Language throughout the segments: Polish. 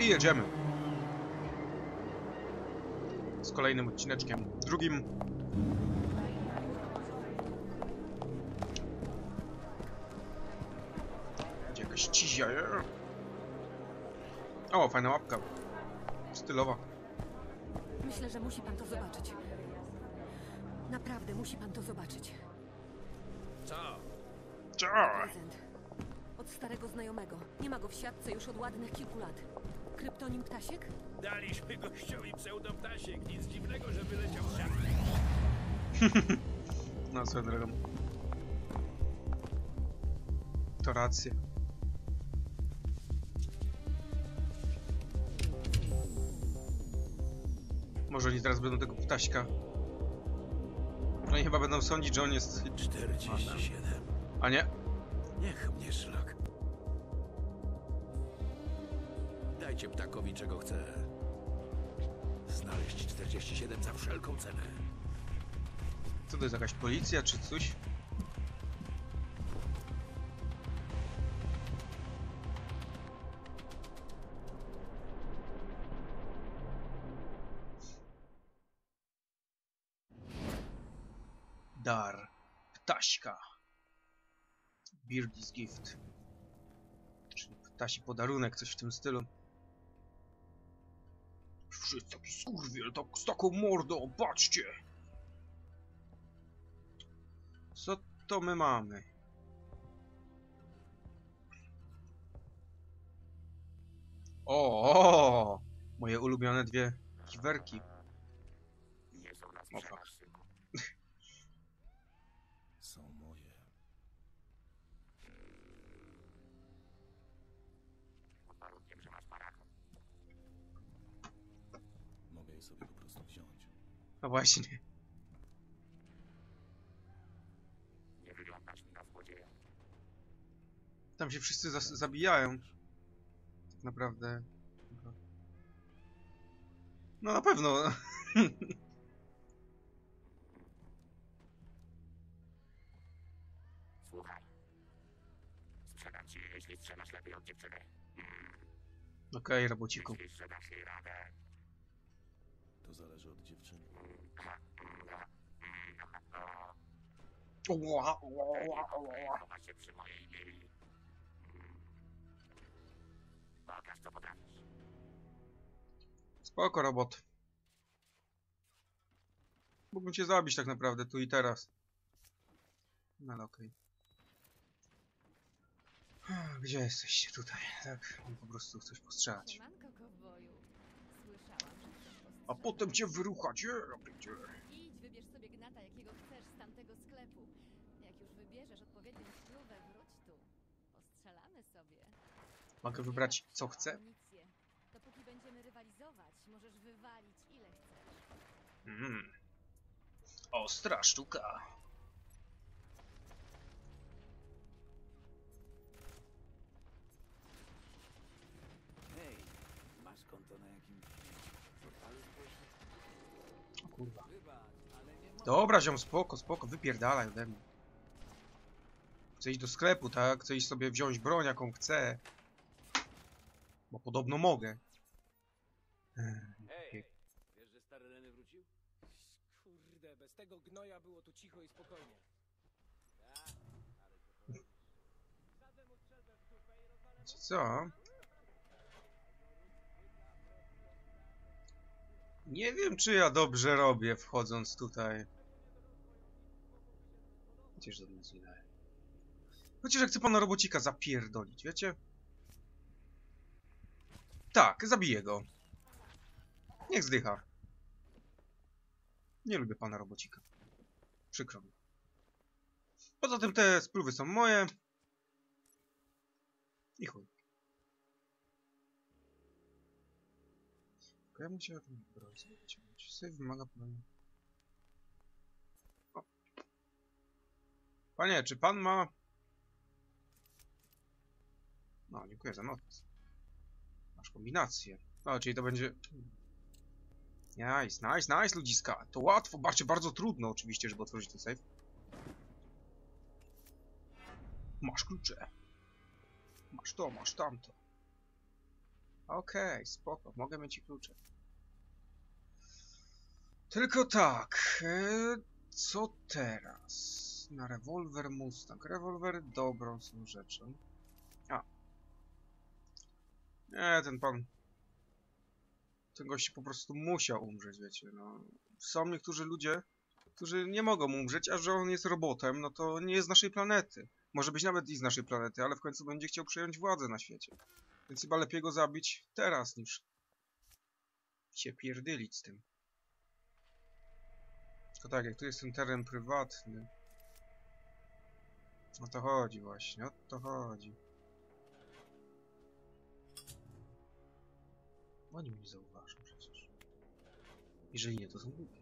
I jedziemy. Z kolejnym odcineczkiem. Drugim. Będzie jakaś cizia. nie? O, fajna łapka. Stylowa. Myślę, że musi pan to zobaczyć. Naprawdę musi pan to zobaczyć. Co? Cza! Prezent. Od starego znajomego. Nie ma go w siatce już od ładnych kilku lat. Kryptonim Ptasiek? Daliśmy gościowi pseudoptasiek. Nic dziwnego, że wyleciał z siatki. No, swoją drogą. To racja. Może oni teraz będą tego ptaśka. Oni chyba będą sądzić, że on jest... 47. A nie? Niech mnie szlak. Dajcie ptakowi czego chce. Znaleźć 47 za wszelką cenę. Co to jest, jakaś policja czy coś? Dar. Ptaśka. Beardy's Gift. Czyli ptasi podarunek, coś w tym stylu. Wszyscy taki skurwiel, tak, z taką mordą, patrzcie! Co to my mamy? O, o, moje ulubione dwie kiwerki. Wziąć. No właśnie. Nie wyglądasz mi na złodzieja. Tam się wszyscy zabijają. Tak naprawdę. No na pewno. Słuchaj. Sprzedam ci, je, jeśli strzelasz lepiej od dziewczyny. Okej, robociku. Myślisz, że dasz jej radę? To zależy od dziewczyny. Chowa się przy mojej mili. Pokaż, co potrafisz. Spoko, robot. Mógłbym cię zabić tak naprawdę, tu i teraz. No ale okej. Gdzie jesteście? Tutaj, tak? Mam po prostu coś postrzelać. Siemanko, kowboju. Słyszałam, że chcesz A potem cię wyruchać, je, będzie. Idź, wybierz sobie gnata, jakiego chcesz z tamtego sklepu. Jak już wybierzesz odpowiednią wróć tu. Postrzelamy sobie. Mogę wybrać co chcę? Amunicję. Dopóki będziemy rywalizować, możesz wywalić ile chcesz. Mm. Ostra sztuka. Kurwa. Dobra, ziom, spoko, spoko, wypierdalaj ode mnie. Chcę iść do sklepu, tak? Chcę iść sobie wziąć broń, jaką chcę. Bo podobno mogę. Hej, wiesz, że stary Leny wrócił? Kurde, bez tego gnoja było tu cicho i spokojnie. Tak, Nie wiem, czy ja dobrze robię, wchodząc tutaj. Chociaż to nic nie. Chociaż jak chcę pana robocika zapierdolić, wiecie? Tak, zabiję go. Niech zdycha. Nie lubię pana robocika. Przykro mi. Poza tym te spluwy są moje. I chuj. Ja musiałem ten broń sobie wyciągnąć. Wymaga. O. Panie, czy pan ma... No, dziękuję za notes. Masz kombinację. O, czyli to będzie... Nice, nice, nice, ludziska. To łatwo, bardziej bardzo trudno oczywiście, żeby otworzyć ten save. Masz klucze. Masz to, masz tamto. Okej, spoko, mogę mieć i klucze. Tylko tak, e, co teraz? Na rewolwer Mustang. Rewolwery dobrą są rzeczą. A. Nie, ten pan... Ten gość po prostu musiał umrzeć, wiecie, no. Są niektórzy ludzie, którzy nie mogą umrzeć, a że on jest robotem, no to nie jest z naszej planety. Może być nawet i z naszej planety, ale w końcu będzie chciał przejąć władzę na świecie. Więc chyba lepiej go zabić teraz, niż się pierdylić z tym. Tylko tak, jak tu jest ten teren prywatny, o to chodzi właśnie, o to chodzi. Oni mnie zauważą przecież. Jeżeli nie, to są głupie.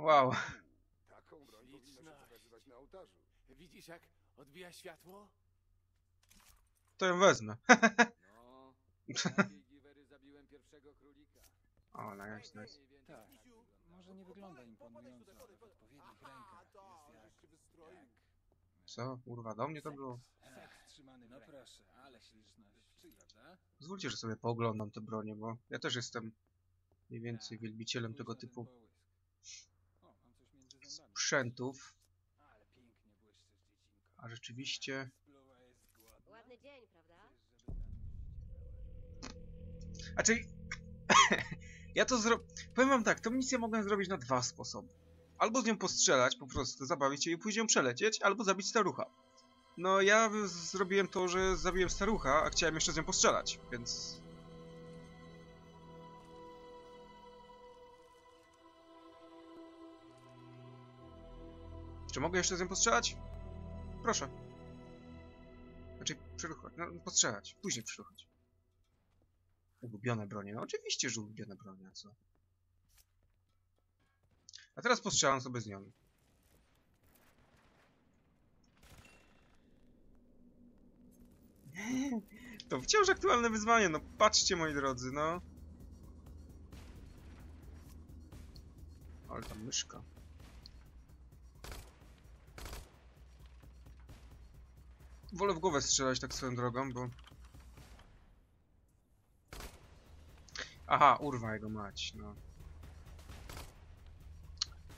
Wow. Taką broń powinno się pokazywać na ołtarzu. Widzisz, jak odbija światło? To ją wezmę. No, zabiłem pierwszego królika. O, nice, nice. Tak, może nie wygląda imponująco, ale w odpowiednich rękach jest jak... jak... Co? Kurwa, do mnie to było? No proszę, ale śliczność, prawda? Pozwólcie, że sobie pooglądam te bronie, bo ja też jestem mniej więcej wielbicielem tego typu O, mam coś między zębami. Sprzętów. A rzeczywiście... Ładny dzień, prawda? A czyli... ja to zro... Powiem wam tak, tą misję mogłem zrobić na dwa sposoby. Albo z nią postrzelać, po prostu zabawić się i później ją przelecieć, albo zabić starucha. No ja zrobiłem to, że zabiłem starucha, a chciałem jeszcze z nią postrzelać, więc... Czy mogę jeszcze z nią postrzelać? Proszę. Znaczy, przyruchać. No, postrzelać. Później przyruchać. Ulubione bronie. No oczywiście, że ulubione bronie, a co? A teraz postrzelam sobie z nią. To wciąż aktualne wyzwanie, no patrzcie moi drodzy, no. Ale tam myszka. Wolę w głowę strzelać tak swoją drogą, bo... Aha, urwa jego mać, no.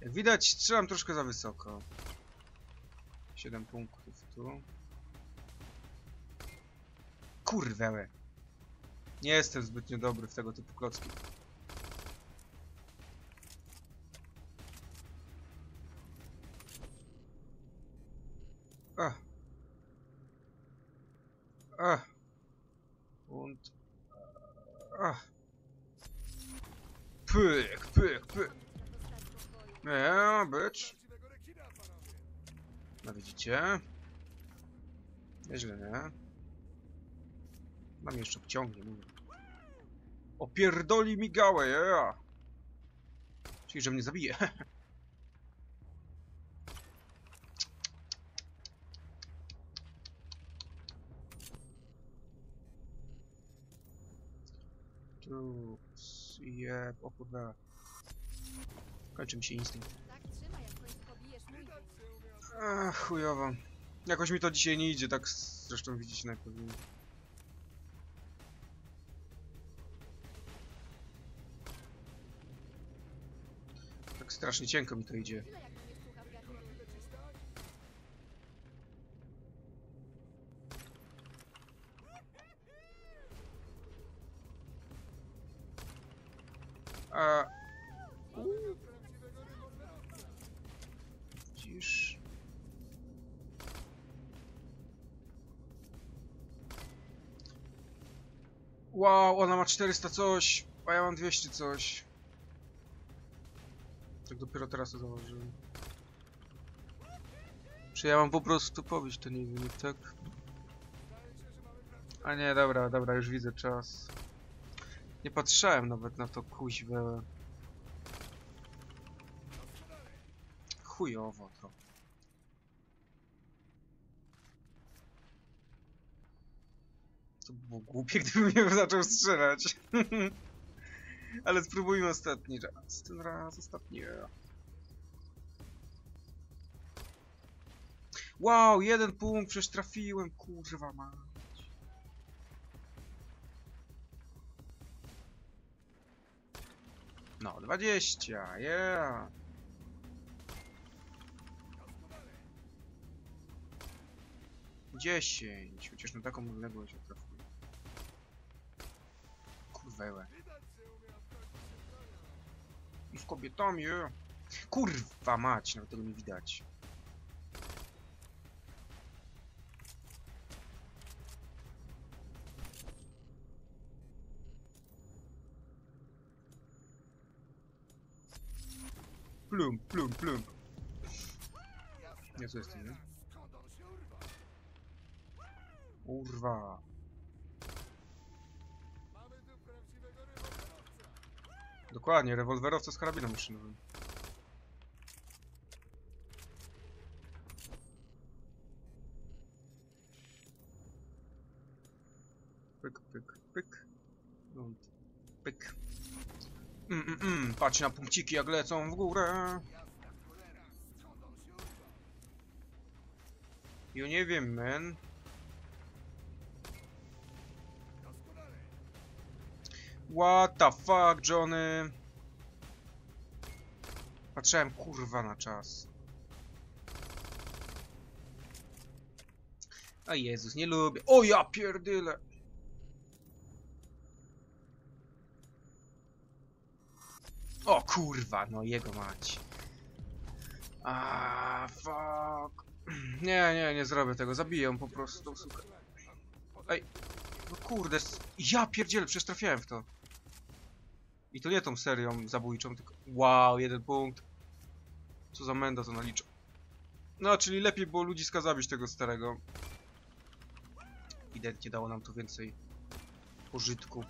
Jak widać, strzelam troszkę za wysoko. 7 punktów tu. Kurwę. Nie jestem zbytnio dobry w tego typu klocki. Ach. Und. Ach. Pyk, pyk, pyk. Nie, być. No widzicie? Nieźle, nie? Mam jeszcze wciągnie, mówię. Opierdoli mi gałę, yeah. Czyli, że mnie zabije. Tu, jeb, o kurwa. Kończy mi się instynkt. Tak. Ach, chujowo. Jakoś mi to dzisiaj nie idzie, tak zresztą widzicie najpewniej. Tak strasznie cienko mi to idzie. Ma 400 coś, a ja mam 200 coś. Tak dopiero teraz to zauważyłem. Czy ja mam po prostu pobić ten jej wynik, tak? A nie, dobra, dobra, już widzę czas. Nie patrzałem nawet na to kuźwę. Chujowo To by było głupie, gdybym nie zaczął strzelać. Ale spróbujmy ostatni raz. Ten raz ostatni raz. Wow, jeden punkt, przecież trafiłem, kurwa mać. No, 20, yeah. Dziesięć, chociaż na taką odległość trafiłem. Kurwełe. I z kobietami. Kurwa mać, nawet tego nie widać. Plum, plum, plum. Nie, co jest nie? Urwa. Dokładnie, rewolwerowca z karabinem maszynowym. Pyk, pyk, pyk. Pyk. Mm, mm, mm. Patrz na punkciki jak lecą w górę. Ja nie wiem, man. What the fuck, Johnny? Patrzyłem kurwa na czas. A Jezus, nie lubię. O ja pierdyle! O kurwa, no jego mać. A fuck. Nie, nie, nie zrobię tego. Zabiję po prostu. Ej, no kurde, ja pierdzielę, przecież trafiałem w to. I to nie tą serią zabójczą, tylko... Wow, jeden punkt. Co za menda to naliczę. No, czyli lepiej było ludziska zabić tego starego. Ewidentnie dało nam to więcej pożytku.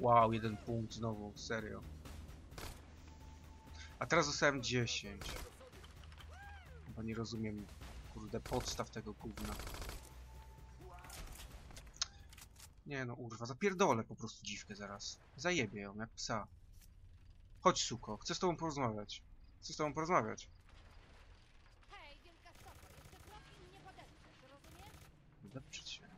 Wow, jeden punkt znowu, serio. A teraz dostałem 10. Chyba nie rozumiem, kurde, podstaw tego gówna. Nie no, urwa, zapierdolę po prostu dziwkę zaraz. Zajebię ją, jak psa. Chodź, suko, chcę z tobą porozmawiać. Chcę z tobą porozmawiać. Hej, wielka jeszcze i podeprzesz, rozumiesz? Się.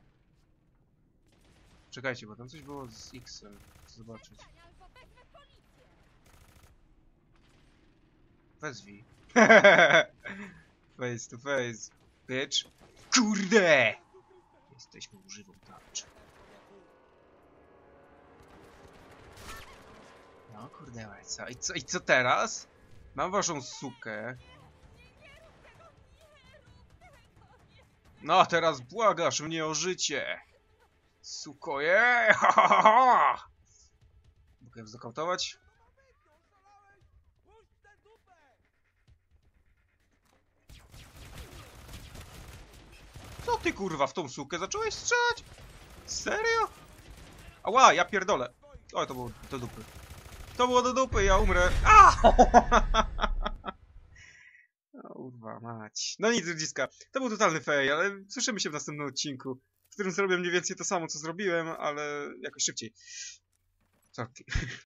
Czekajcie, bo tam coś było z X-em. Chcę zobaczyć. Przestań, albo wezmę policję! Wezwij. face to face. Bitch. Kurde! Jesteśmy używą tarczy. No kurde, co? I co, I co teraz? Mam waszą sukę. No, teraz błagasz mnie o życie. Sukoje! Ha, ha. Mogę? Co ty kurwa w tą sukę zacząłeś strzelać? Serio? Ała, ja pierdolę. O, to było do dupy. To było do dupy, ja umrę. A! Kurwa mać. No nic, ludziska. To był totalny fail, ale słyszymy się w następnym odcinku, w którym zrobię mniej więcej to samo, co zrobiłem, ale jakoś szybciej. Sorki.